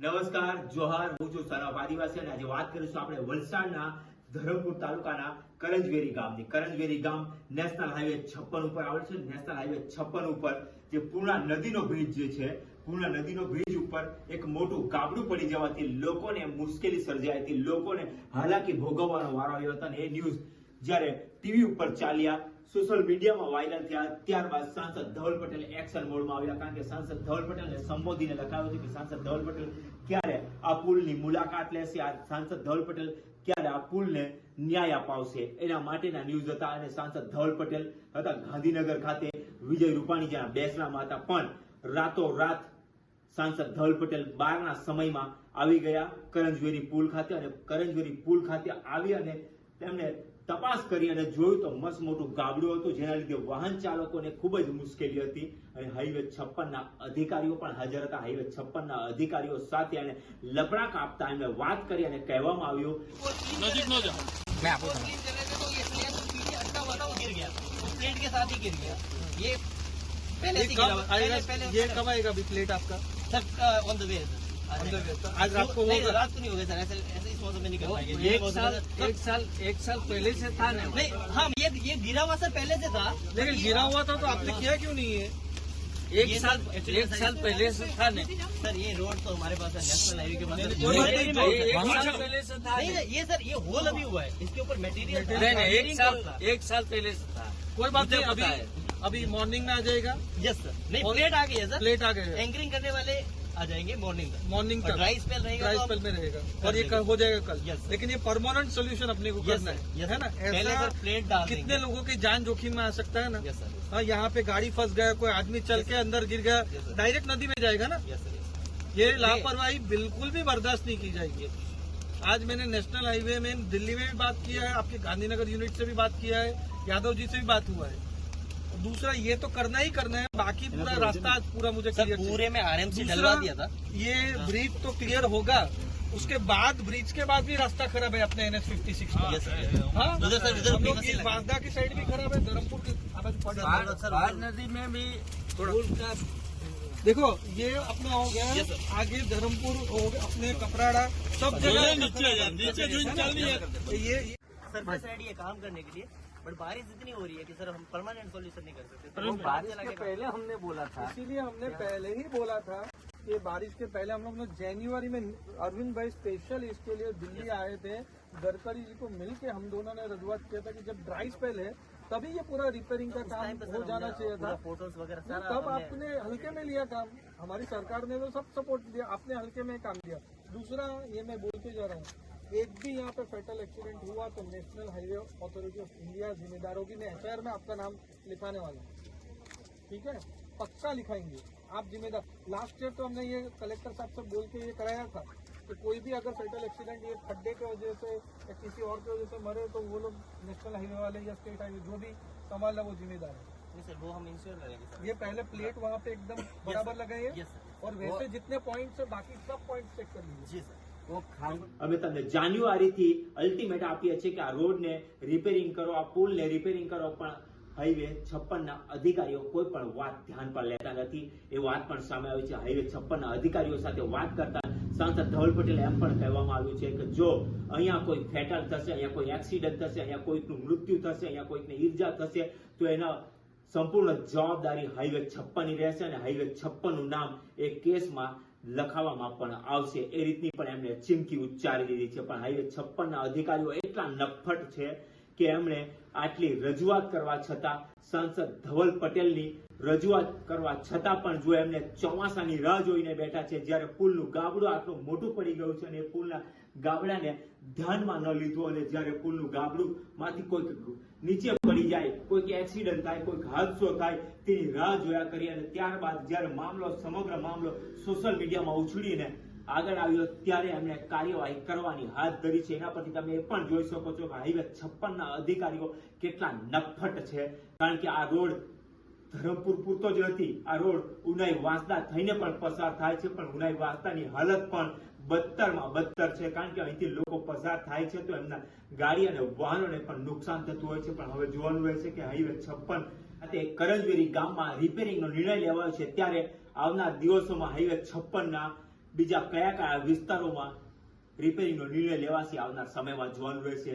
નમસ્કાર, જોહાર, હું છું સરાફ આદિવાસી અને આજે વાત કરીશું આપણે વલસાડના ધરમપુર તાલુકાના કરંજવેરી ગામની. કરંજવેરી ગામ નેશનલ હાઈવે છપ્પન ઉપર આવેલ છે. નેશનલ હાઈવે છપ્પન ઉપર જે પૂર્ણા નદીનો બ્રિજ જે છે, પૂર્ણા નદીનો બ્રિજ ઉપર એક મોટું ગાબડું પડી જવાથી લોકોને મુશ્કેલી સર્જાઈ હતી. લોકોને હાલાકી ભોગવવાનો વારો આવ્યો હતો અને એ ન્યૂઝ જ્યારે ટીવી ઉપર ચાલ્યા સોશિયલ મીડિયામાં વાયરલ થયા ત્યારબાદ સાંસદ ધવલ પટેલ એક્શન મોડમાં આવ્યા કારણ કે સાંસદ ધવલ પટેલને સંબોધીને લખાયું હતું કે સાંસદ ધવલ પટેલ ક્યારે આ પુલની મુલાકાત લેશે? આ સાંસદ ધવલ પટેલ ક્યારે આ પુલને ન્યાય અપાવશે? એના માટેના ન્યૂઝ હતા અને સાંસદ ધવલ પટેલ હતા ગાંધીનગર ખાતે વિજય રૂપાણી જ્યાં બેસણામાં હતા. પણ રાતોરાત સાંસદ ધવલ પટેલ બારના સમયમાં આવી ગયા. કરંજવેરી પુલ ખાતે અને કરંજવેરી પુલ ખાતે આવી અને તેમણે તપાસ કરી અને જોયું તો મસ્ત મોટું ગાબડું હતું જેના લીધે વાહન ચાલકોને ખૂબ જ મુશ્કેલી હતી અને હાઈવે છપ્પન ના અધિકારીઓ પણ હાજર હતા હાઈવે છપ્પન ના અધિકારીઓ સાથે અને લપડા કાપતા એમને વાત કરી અને કહેવામાં આવ્યું नजीक न जाओ मैं आपको वो क्लीन कर रहे थे तो ये स्लैब पीछे अटका हुआ था वो गिर गया वो प्लेट के साथ ही गिर गया ये पहले से ये गिरा कब हुआ पहले आएगा पहले ये कब आएगा अभी प्लेट आपका sir on the way On the way, तो आज रात को नहीं होगा? रात को नहीं होगा सर ऐसे ऐसे इस मौसम में नहीं कर पाएँगे। एक साल एक साल एक साल पहले से था ना। नहीं हाँ ये ये गिरा हुआ सर पहले से था। लेकिन गिरा हुआ था तो आपने किया क्यों नहीं है? एक साल एक साल पहले से था ना। सर ये रोड तो हमारे पास है नेशनल हाईवे के पास है। नहीं, नहीं, एक नहीं, साल पहले से था नहीं, नहीं, ये सर ये होल अभी हुआ है इसके ऊपर मटेरियल नहीं नहीं एक साल एक साल पहले से था। कोई बात नहीं अभी अभी मॉर्निंग में आ जाएगा। यस सर नहीं प्लेट आ गई है सर प्लेट आ गए एंकरिंग करने वाले आ जाएँगे मॉर्निंग तक। मॉर्निंग तक। ड्राई स्पेल रहेगा ड्राई तो स्पेल में रहेगा। और ये हो जाएगा कल। Yes, लेकिन ये परमानेंट सोल्यूशन अपने को करना है। है ना? ऐसा प्लेट डाल कितने लोगों की जान जोखिम में आ सकता है ना? हाँ यहाँ पे गाड़ी फंस गया कोई आदमी चल के अंदर गिर गया डायरेक्ट नदी में जाएगा ना? ये लापरवाही बिल्कुल भी बर्दाश्त नहीं की जाएगी। आज मैंने नेशनल हाईवे में दिल्ली में भी बात किया है आपके गांधीनगर यूनिट से भी बात किया है यादव जी से भी बात हुआ है। दूसरा ये तो करना ही करना है। बाकी पूरा रास्ता पूरा मुझे सर पूरे में आरएमसी डलवा दिया था। ये ब्रिज तो क्लियर होगा। उसके बाद ब्रिज के बाद भी रास्ता खराब है अपने एन एच फिफ्टी सिक्स हाँ। की वासदा की साइड भी खराब है धर्मपुर की है। नदी में भी पुल का देखो ये अपना हो गया Yes, आगे धर्मपुर हो गया अपने कपराड़ा सब जगह नीचे नीचे जो है। ये ये- सर रेडी है काम करने के लिए बट बारिश इतनी हो रही है कि सर हम परमानेंट सोल्यूशन नहीं कर सकते। तो बारिश के पहले हमने बोला था। इसीलिए हमने पहले ही बोला था कि बारिश के पहले हम लोग ने जनवरी में अरविंद भाई स्पेशल इसके लिए दिल्ली आए थे। गडकरी जी को मिल के हम दोनों ने रजुआत किया था कि जब ड्राई स्पेल है तभी ये पूरा रिपेयरिंग का काम हो जाना चाहिए था। फ़ोटोज़ वगैरह तब आपने हल्के में लिया काम। हमारी सरकार ने तो सब सपोर्ट दिया। आपने हल्के में काम दिया। दूसरा ये मैं बोलते जा रहा हूँ। एक भी यहाँ पे फेटल एक्सीडेंट हुआ तो national highway authority of India जिम्मेदार होगी मैं एफ़ में आपका नाम लिखाने वाला हूँ। ठीक है? पक्का लिखाएँगे। आप जिम्मेदार लास्ट ईयर तो हमने ये कलेक्टर साहब से बोल के ये कराया था कि कोई भी अगर फेटल एक्सीडेंट ये खड्डे की वजह से या किसी और की वजह से मरे तो वो लोग नेशनल हाईवे वाले या स्टेट हाईवे जो भी संभाला वो जिम्मेदार है। सर वो हम इंश्योर करेंगे ये पहले प्लेट वहाँ पे एकदम बराबर लगाइए और वैसे जितने पॉइंट्स है बाकी सब पॉइंट्स चेक कर लीजिए। जी सर અમે તમને જાન્યુઆરીથી અલ્ટિમેટ આપીએ છીએ કે આ રોડને રિપેરિંગ કરો, આ પુલને રિપેરિંગ કરો, પણ હાઈવે છપ્પનના અધિકારીઓ કોઈ પણ વાત ધ્યાન પર લેતા નથી. એ વાત પણ સામે આવી છે. હાઈવે છપ્પનના અધિકારીઓ સાથે વાત કરતા સાંસદ ધવલ પટેલે એમ પણ કહેવામાં આવ્યું છે કે જો અહીંયા કોઈ ફેટલ થશે, અહીંયા કોઈ એક્સિડન્ટ થશે, અહીંયા કોઈકનું મૃત્યુ થશે, અહીંયા કોઈકને ઈર્જા થશે, તો એના સંપૂર્ણ જવાબદારી હાઈવે છપ્પનની રહેશે અને હાઈવે છપ્પનનું નામ એ કેસમાં લખાવવામાં પણ આવશે. એ રીતની પણ એમણે ચીમકી ઉચ્ચારી દીધી છે. પણ હાઈવે છપ્પનના અધિકારીઓ એટલા નફટ છે કે એમણે આટલી રજૂઆત કરવા છતાં, સાંસદ ધવલ પટેલની રજૂઆત કરવા છતાં પણ જો એમને ચોમાસાની રાહ જોઈને બેઠા છે, જ્યારે પુલનું ગાબડું આટલું મોટું પડી ગયું છે અને પુલના ગાબડાને ધ્યાનમાં ન લીધું અને જ્યારે પુલનું ગાબડું માંથી કોઈક નીચે પડી જાય, કોઈક એક્સિડન્ટ થાય, કોઈક હાદસો થાય, તેની રાહ જોયા કરી અને ત્યારબાદ જ્યારે મામલો, સમગ્ર મામલો સોશિયલ મીડિયામાં ઉછળીને આગળ આવ્યો ત્યારે એમણે કાર્યવાહી કરવાની હાથ ધરી છે. એના પરથી તમે એ પણ જોઈ શકો છો કે હાઈવે છપ્પન ના અધિકારીઓ કેટલા નફટ છે. કારણ કે આ રોડ ધરમપુર પૂરતો જ નથી. આ રોડ ઉનાઈ વાંસદા થઈને પણ પસાર થાય છે. પણ ઉનાઈ વાંસદાની હાલત પણ બદતરમાં બદતર છે. કારણ કે અહીંથી લોકો પસાર થાય છે તો એમના ગાડી અને વાહનોને પણ નુકસાન થતું હોય છે. પણ હવે જોવાનું રહેશે કે હાઈવે છપ્પન અને કરંજવેરી ગામમાં રિપેરિંગનો નિર્ણય લેવાયો છે. ત્યારે આવનાર દિવસોમાં હાઈવે છપ્પનના બીજા કયા કયા વિસ્તારોમાં રિપેરિંગનો નિર્ણય લેવાશે આવનાર સમયમાં જોવાનું રહેશે.